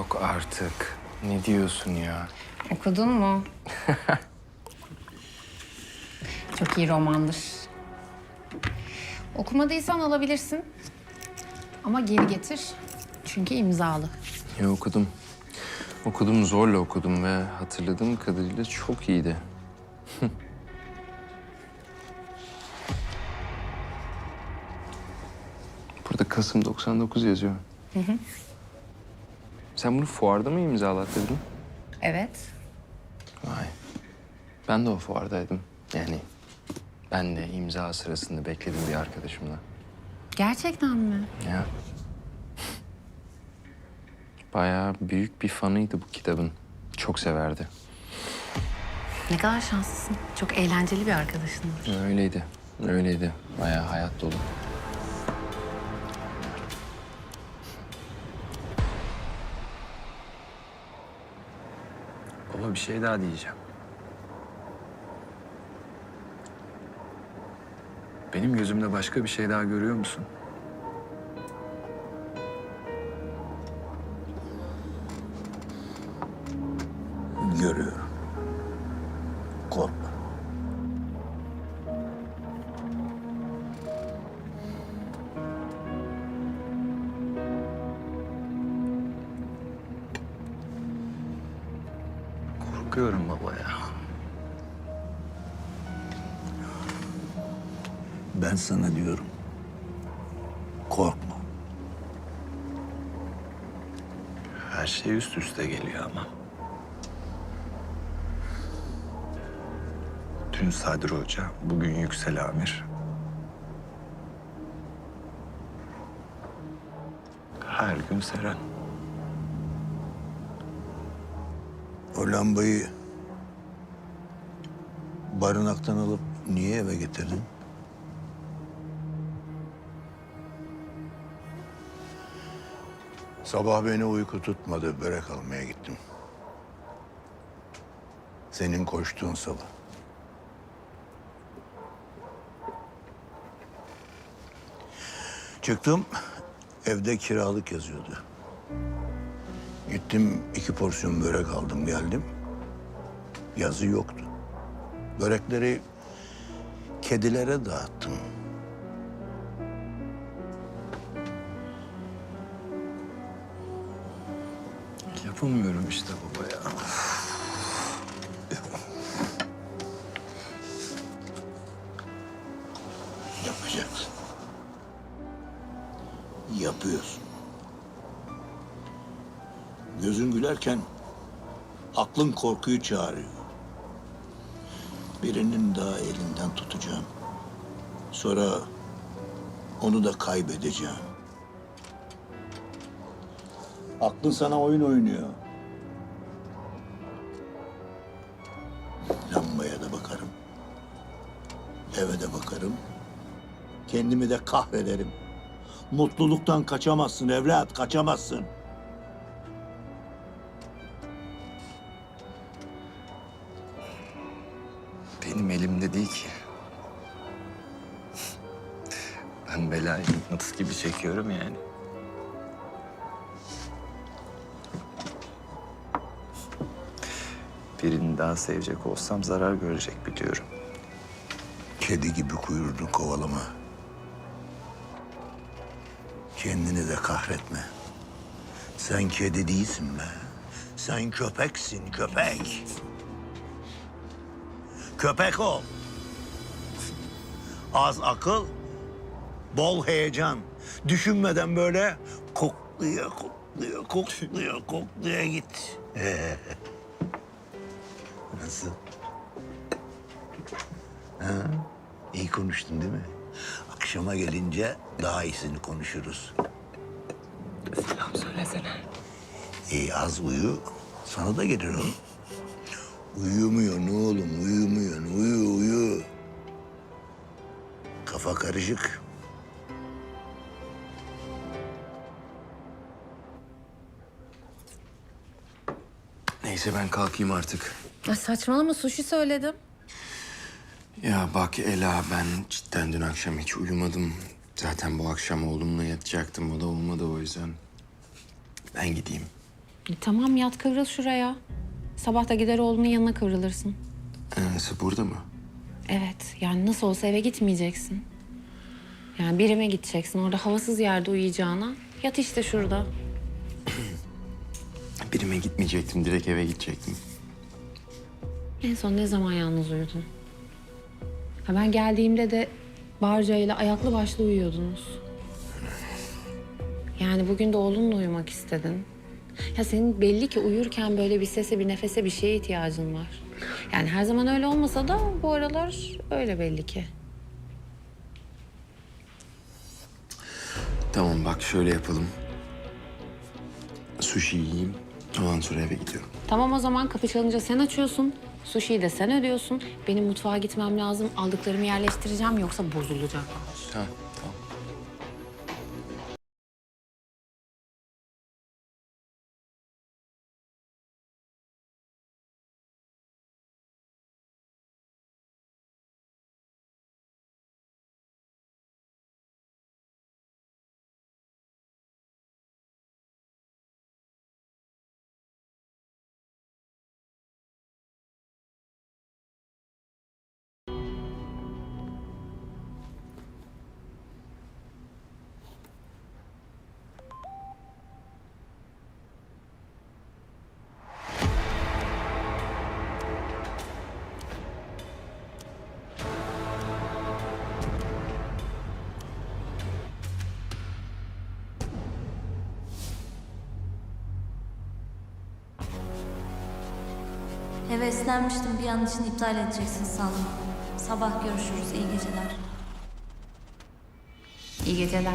Yok artık. Ne diyorsun ya? Okudun mu? Çok iyi romandır. Okumadıysan alabilirsin. Ama geri getir. Çünkü imzalı. Ya okudum. Okudum zorla okudum ve hatırladığım kadarıyla çok iyiydi. Burada Kasım 99 yazıyor. Sen bunu fuarda mı imzalattırdın? Evet. Vay. Ben de o fuardaydım. Yani ben de imza sırasında bekledim bir arkadaşımla. Gerçekten mi? Ya. Bayağı büyük bir fanıydı bu kitabın. Çok severdi. Ne kadar şanslısın. Çok eğlenceli bir arkadaşın. Öyleydi. Öyleydi. Bayağı hayat dolu. Baba bir şey daha diyeceğim. Benim gözümde başka bir şey daha görüyor musun? Görüyorum. Korkuyorum baba ya. Ben sana diyorum. Korkma. Her şey üst üste geliyor ama. Dün Sadri Hoca, bugün Yüksel Amir. Her gün Seren. O lambayı barınaktan alıp niye eve getirdin? Sabah beni uyku tutmadı. Börek almaya gittim. Senin koştuğun sabah. Çıktım. Evde kiralık yazıyordu. Gittim iki porsiyon börek aldım geldim. Yazı yoktu. Börekleri kedilere dağıttım. Yapamıyorum işte baba ya. Yapacaksın. Yapıyorsun. Gözün gülerken aklın korkuyu çağırıyor. Birinin daha elinden tutacağım. Sonra onu da kaybedeceğim. Aklın sana oyun oynuyor. Lambaya da bakarım. Eve de bakarım. Kendimi de kahrederim. Mutluluktan kaçamazsın evlat, kaçamazsın. Benim elimde değil ki. Ben belayı mıknatıs gibi çekiyorum yani. Birini daha sevecek olsam zarar görecek biliyorum. Kedi gibi kuyruğunu kovalama. Kendini de kahretme. Sen kedi değilsin be. Sen köpeksin, köpek. Köpek ol. Az akıl, bol heyecan. Düşünmeden böyle kokluya kokluya kokluya kokluya git. Nasıl? İyi konuştun değil mi? Akşama gelince daha iyisini konuşuruz. Selam söylesene. İyi az uyu, sana da gelir o. Uyumuyor ne oğlum, uyumuyor. Uyu, uyu. Kafa karışık. Neyse ben kalkayım artık. Ya saçmalama sushi söyledim. Ya bak Ela ben cidden dün akşam hiç uyumadım. Zaten bu akşam oğlumla yatacaktım. O da olmadı o yüzden. Ben gideyim. E, tamam yat kıvrıl şuraya. Sabah da gider oğlunun yanına kıvrılırsın. Ee, burada mı? Evet yani nasıl olsa eve gitmeyeceksin. Yani birime gideceksin orada havasız yerde uyuyacağına. Yat işte şurada. Birime gitmeyecektim, direkt eve gidecektim. En son ne zaman yalnız uyudun? Ha ben geldiğimde de Barca ile ayaklı başlı uyuyordunuz. Yani bugün de oğlunla uyumak istedin. Ya senin belli ki uyurken böyle bir sese, bir nefese, bir şeye ihtiyacın var. Yani her zaman öyle olmasa da bu aralar öyle belli ki. Tamam bak şöyle yapalım. Sushi yiyeyim, ondan sonra eve gidiyorum. Tamam o zaman kapı çalınca sen açıyorsun. Sushi'yi de sen ödüyorsun. Benim mutfağa gitmem lazım. Aldıklarımı yerleştireceğim yoksa bozulacak. Ha, tamam. Heveslenmiştim bir an için iptal edeceksin sandım. Sabah görüşürüz, iyi geceler. İyi geceler.